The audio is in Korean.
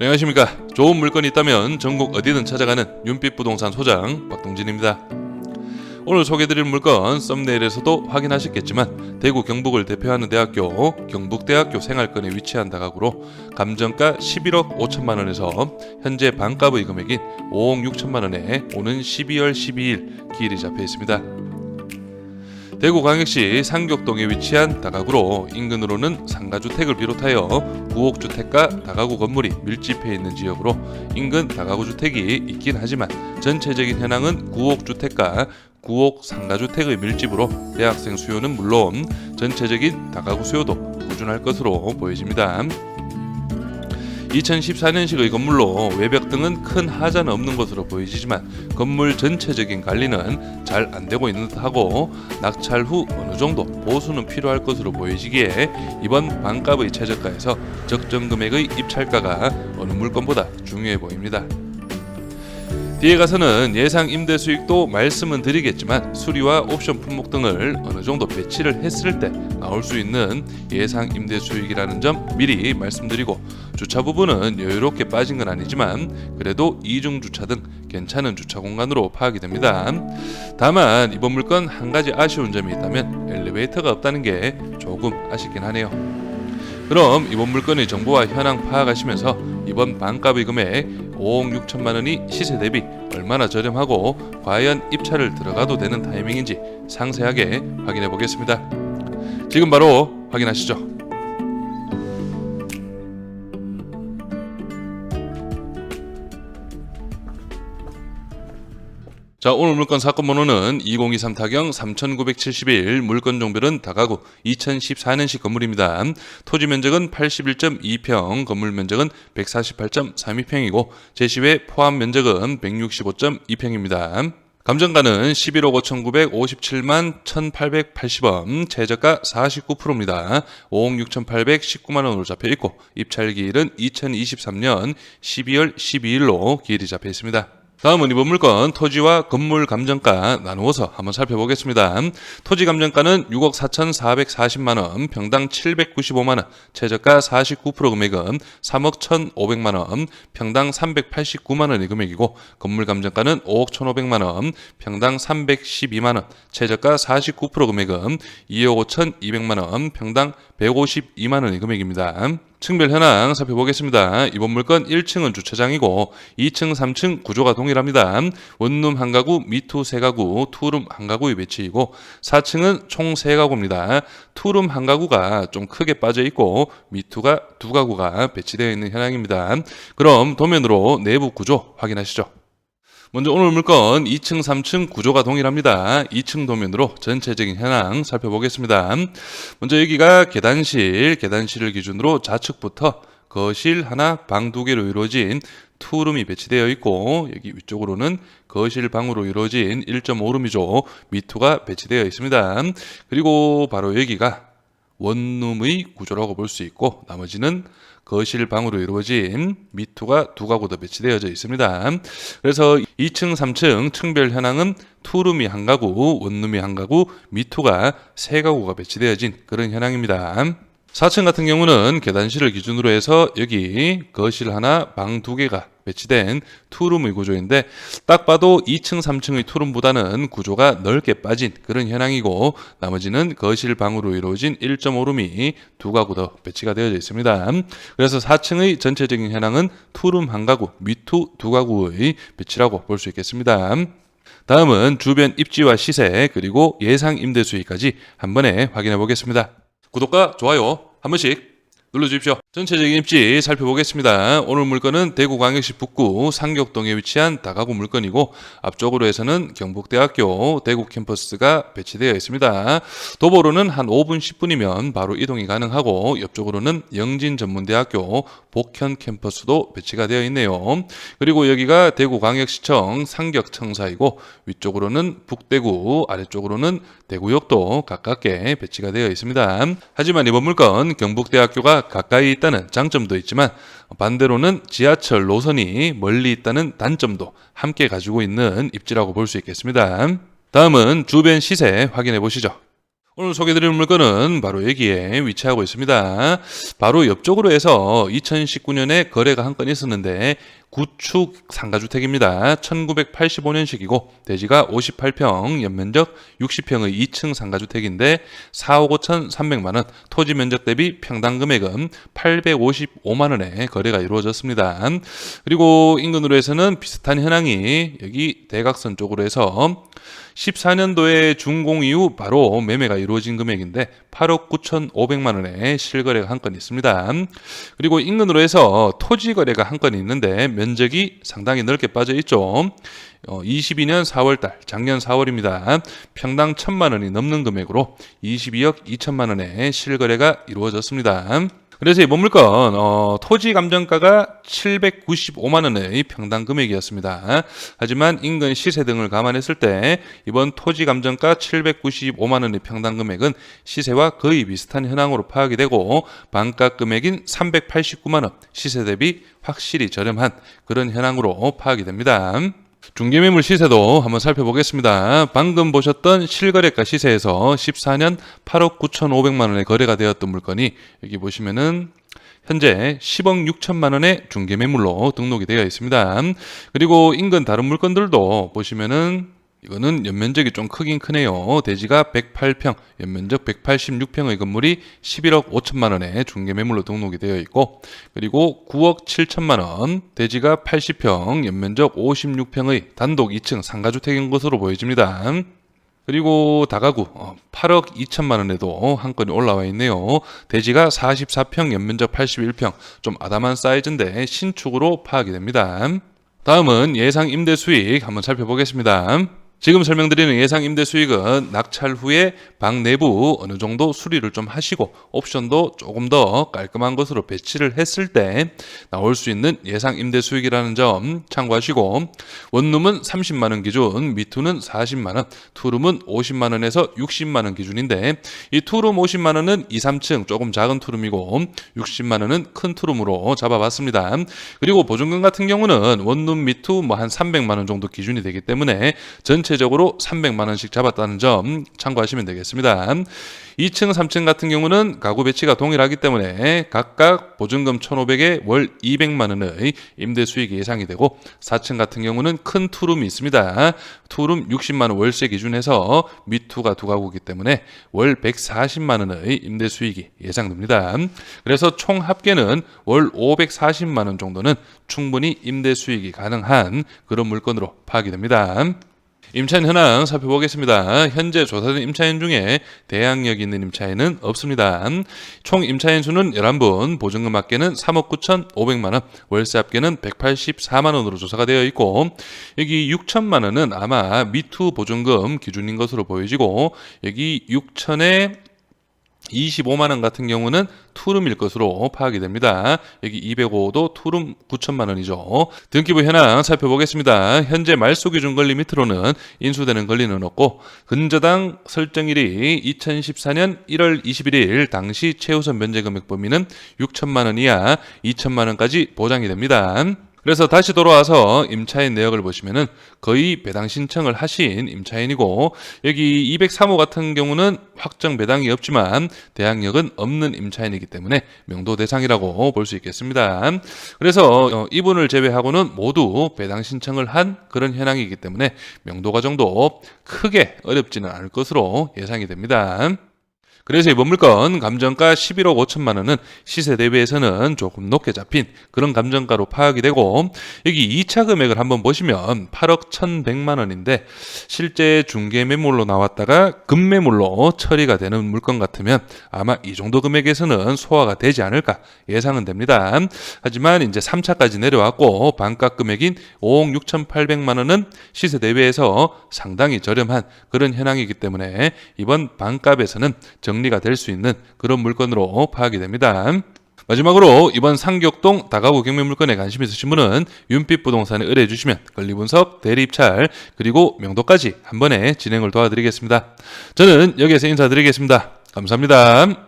안녕하십니까. 좋은 물건이 있다면 전국 어디든 찾아가는 윤빛 부동산 소장 박동진입니다. 오늘 소개드릴 물건 썸네일에서도 확인하셨겠지만 대구 경북을 대표하는 대학교 경북대학교 생활권에 위치한 다가구로 감정가 11억 5천만 원에서 현재 반값의 금액인 5억 6천만 원에 오는 12월 12일 기일이 잡혀 있습니다. 대구 광역시 상격동에 위치한 다가구로 인근으로는 상가주택을 비롯하여 구옥주택과 다가구 건물이 밀집해 있는 지역으로 인근 다가구 주택이 있긴 하지만 전체적인 현황은 구옥주택과 구옥 상가주택의 밀집으로 대학생 수요는 물론 전체적인 다가구 수요도 꾸준할 것으로 보여집니다. 2014년식의 건물로 외벽 등은 큰 하자는 없는 것으로 보이지만 건물 전체적인 관리는 잘 안 되고 있는 듯하고 낙찰 후 어느 정도 보수는 필요할 것으로 보여지기에 이번 반값의 최저가에서 적정 금액의 입찰가가 어느 물건보다 중요해 보입니다. 뒤에 가서는 예상 임대 수익도 말씀은 드리겠지만 수리와 옵션 품목 등을 어느 정도 배치를 했을 때 나올 수 있는 예상 임대 수익이라는 점 미리 말씀드리고 주차 부분은 여유롭게 빠진 건 아니지만 그래도 이중 주차 등 괜찮은 주차 공간으로 파악이 됩니다. 다만 이번 물건 한 가지 아쉬운 점이 있다면 엘리베이터가 없다는 게 조금 아쉽긴 하네요. 그럼 이번 물건의 정보와 현황 파악하시면서 이번 반값의 금액 5억 6천만 원이 시세 대비 얼마나 저렴하고 과연 입찰을 들어가도 되는 타이밍인지 상세하게 확인해 보겠습니다. 지금 바로 확인하시죠. 자 오늘 물건 사건 번호는 2023 타경 3971 물건 종별은 다가구 2014년식 건물입니다. 토지 면적은 81.2평, 건물 면적은 148.32평이고 제시외 포함 면적은 165.2평입니다. 감정가는 11억 5,957만 1,880원, 최저가 49%입니다. 5억 6,819만 원으로 잡혀 있고 입찰 기일은 2023년 12월 12일로 기일이 잡혀 있습니다. 다음은 이번 물건 토지와 건물 감정가 나누어서 한번 살펴보겠습니다. 토지 감정가는 6억 4,440만 원, 평당 795만 원, 최저가 49% 금액은 3억 1,500만 원, 평당 389만 원의 금액이고 건물 감정가는 5억 1,500만 원, 평당 312만 원, 최저가 49% 금액은 2억 5,200만 원, 평당 152만 원의 금액입니다. 층별 현황 살펴보겠습니다. 이번 물건 1층은 주차장이고 2층, 3층 구조가 동일합니다. 원룸 한 가구, 미투 세 가구, 투룸 한 가구의 배치이고 4층은 총 세 가구입니다. 투룸 한 가구가 좀 크게 빠져 있고 미투가 두 가구가 배치되어 있는 현황입니다. 그럼 도면으로 내부 구조 확인하시죠. 먼저 오늘 물건 2층, 3층 구조가 동일합니다. 2층 도면으로 전체적인 현황 살펴보겠습니다. 먼저 여기가 계단실, 계단실을 기준으로 좌측부터 거실 하나, 방 두 개로 이루어진 투룸이 배치되어 있고 여기 위쪽으로는 거실 방으로 이루어진 1.5룸이죠. 미투가 배치되어 있습니다. 그리고 바로 여기가 원룸의 구조라고 볼 수 있고 나머지는 거실 방으로 이루어진 미투가 두 가구 더 배치되어져 있습니다. 그래서 2층, 3층 층별 현황은 투룸이 한 가구, 원룸이 한 가구, 미투가 세 가구가 배치되어진 그런 현황입니다. 4층 같은 경우는 계단실을 기준으로 해서 여기 거실 하나, 방 두 개가 배치된 투룸의 구조인데 딱 봐도 2층, 3층의 투룸보다는 구조가 넓게 빠진 그런 현황이고 나머지는 거실 방으로 이루어진 1.5룸이 두 가구 더 배치가 되어져 있습니다. 그래서 4층의 전체적인 현황은 투룸 한 가구, 미투 두 가구의 배치라고 볼 수 있겠습니다. 다음은 주변 입지와 시세 그리고 예상 임대 수익까지 한 번에 확인해 보겠습니다. 구독과 좋아요 한 번씩 눌러주십시오. 전체적인 입지 살펴보겠습니다. 오늘 물건은 대구광역시 북구 상격동에 위치한 다가구 물건이고 앞쪽으로 해서는 경북대학교 대구 캠퍼스가 배치되어 있습니다. 도보로는 한 5분 10분이면 바로 이동이 가능하고 옆쪽으로는 영진전문대학교 복현 캠퍼스도 배치가 되어 있네요. 그리고 여기가 대구광역시청 상격청사이고 위쪽으로는 북대구 아래쪽으로는 대구역도 가깝게 배치가 되어 있습니다. 하지만 이번 물건 경북대학교가 가까이 있다는 장점도 있지만 반대로는 지하철 노선이 멀리 있다는 단점도 함께 가지고 있는 입지라고 볼 수 있겠습니다. 다음은 주변 시세 확인해 보시죠. 오늘 소개드릴 물건은 바로 여기에 위치하고 있습니다. 바로 옆쪽으로 해서 2019년에 거래가 한 건 있었는데 구축 상가주택입니다. 1985년식이고 대지가 58평, 연면적 60평의 2층 상가주택인데 4억 5천 3백만 원, 토지 면적 대비 평당 금액은 855만 원에 거래가 이루어졌습니다. 그리고 인근으로 해서는 비슷한 현황이 여기 대각선 쪽으로 해서 14년도에 준공 이후 바로 매매가 이루어진 금액인데 8억 9천5백만 원에 실거래가 한 건 있습니다. 그리고 인근으로 해서 토지 거래가 한 건 있는데 면적이 상당히 넓게 빠져 있죠. 어, 22년 4월달, 작년 4월입니다. 평당 1천만 원이 넘는 금액으로 22억 2천만 원에 실거래가 이루어졌습니다. 그래서 이번 물건 어, 토지 감정가가 795만 원의 평당 금액이었습니다. 하지만 인근 시세 등을 감안했을 때 이번 토지 감정가 795만 원의 평당 금액은 시세와 거의 비슷한 현황으로 파악이 되고 반가 금액인 389만 원 시세 대비 확실히 저렴한 그런 현황으로 파악이 됩니다. 중개매물 시세도 한번 살펴보겠습니다. 방금 보셨던 실거래가 시세에서 14년 8억 9천5백만 원에 거래가 되었던 물건이 여기 보시면은 현재 10억 6천만 원의 중개매물로 등록이 되어 있습니다. 그리고 인근 다른 물건들도 보시면은 이거는 연면적이 좀 크긴 크네요. 대지가 108평, 연면적 186평의 건물이 11억 5천만 원에 중개 매물로 등록이 되어 있고, 그리고 9억 7천만 원, 대지가 80평, 연면적 56평의 단독 2층 상가주택인 것으로 보여집니다. 그리고 다가구 8억 2천만 원에도 한 건이 올라와 있네요. 대지가 44평, 연면적 81평, 좀 아담한 사이즈인데 신축으로 파악이 됩니다. 다음은 예상 임대 수익 한번 살펴보겠습니다. 지금 설명드리는 예상 임대 수익은 낙찰 후에 방 내부 어느 정도 수리를 좀 하시고 옵션도 조금 더 깔끔한 것으로 배치를 했을 때 나올 수 있는 예상 임대 수익이라는 점 참고하시고 원룸은 30만 원 기준, 미투는 40만 원, 투룸은 50만 원에서 60만 원 기준인데 이 투룸 50만 원은 2, 3층 조금 작은 투룸이고 60만 원은 큰 투룸으로 잡아봤습니다. 그리고 보증금 같은 경우는 원룸 미투 뭐 한 300만 원 정도 기준이 되기 때문에 전체 전체적으로 300만 원씩 잡았다는 점 참고하시면 되겠습니다. 2층, 3층 같은 경우는 가구 배치가 동일하기 때문에 각각 보증금 1,500에 월 200만 원의 임대 수익이 예상이 되고 4층 같은 경우는 큰 투룸이 있습니다. 투룸 60만 원 월세 기준에서 미투가 두 가구이기 때문에 월 140만 원의 임대 수익이 예상됩니다. 그래서 총 합계는 월 540만 원 정도는 충분히 임대 수익이 가능한 그런 물건으로 파악이 됩니다. 임차인 현황 살펴보겠습니다. 현재 조사된 임차인 중에 대항력 있는 임차인은 없습니다. 총 임차인 수는 11분, 보증금 합계는 3억 9천5백만 원, 월세 합계는 184만 원으로 조사가 되어 있고 여기 6천만 원은 아마 미투 보증금 기준인 것으로 보여지고 여기 6천에 25만 원 같은 경우는 투룸일 것으로 파악이 됩니다. 여기 205도 투룸 9천만 원이죠. 등기부 현황 살펴보겠습니다. 현재 말소 기준 권리 밑으로는 인수되는 권리는 없고 근저당 설정일이 2014년 1월 21일 당시 최우선 면제 금액 범위는 6천만 원 이하 2천만 원까지 보장이 됩니다. 그래서 다시 돌아와서 임차인 내역을 보시면은 거의 배당 신청을 하신 임차인이고 여기 203호 같은 경우는 확정 배당이 없지만 대항력은 없는 임차인이기 때문에 명도 대상이라고 볼 수 있겠습니다. 그래서 어, 이분을 제외하고는 모두 배당 신청을 한 그런 현황이기 때문에 명도 과정도 크게 어렵지는 않을 것으로 예상이 됩니다. 그래서 이번 물건 감정가 11억 5천만 원은 시세 대비해서는 조금 높게 잡힌 그런 감정가로 파악이 되고 여기 2차 금액을 한번 보시면 8억 1,100만 원인데 실제 중개 매물로 나왔다가 급매물로 처리가 되는 물건 같으면 아마 이 정도 금액에서는 소화가 되지 않을까 예상은 됩니다. 하지만 이제 3차까지 내려왔고 반가 금액인 5억 6,800만 원은 시세 대비해서 상당히 저렴한 그런 현황이기 때문에 이번 반값에서는 정 정리가 될 수 있는 그런 물건으로 파악이 됩니다. 마지막으로 이번 상격동 다가구 경매 물건에 관심 있으신 분은 윤빛 부동산에 의뢰해 주시면 권리 분석, 대리 입찰 그리고 명도까지 한 번에 진행을 도와드리겠습니다. 저는 여기에서 인사드리겠습니다. 감사합니다.